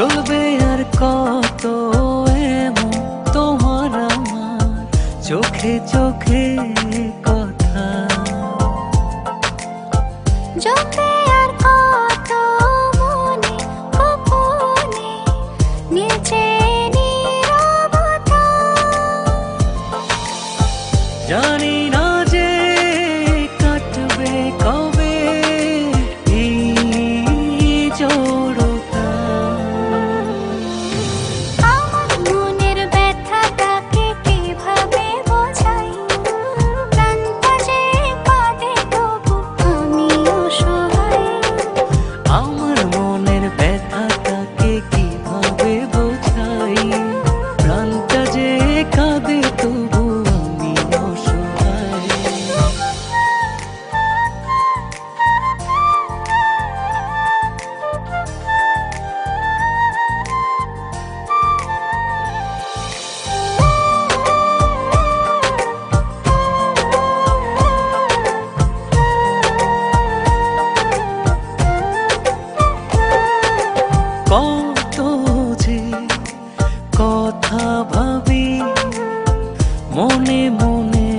চলবে আর কত এমন তোমার আমার চোখে চোখে কথা। চলবে নিচে জানি না কথা ভাবি মনে মনে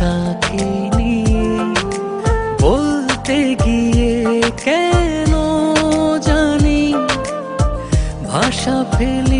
তাকে নিয়ে। বলতে গিয়ে কেন জানি ভাষা ফেলি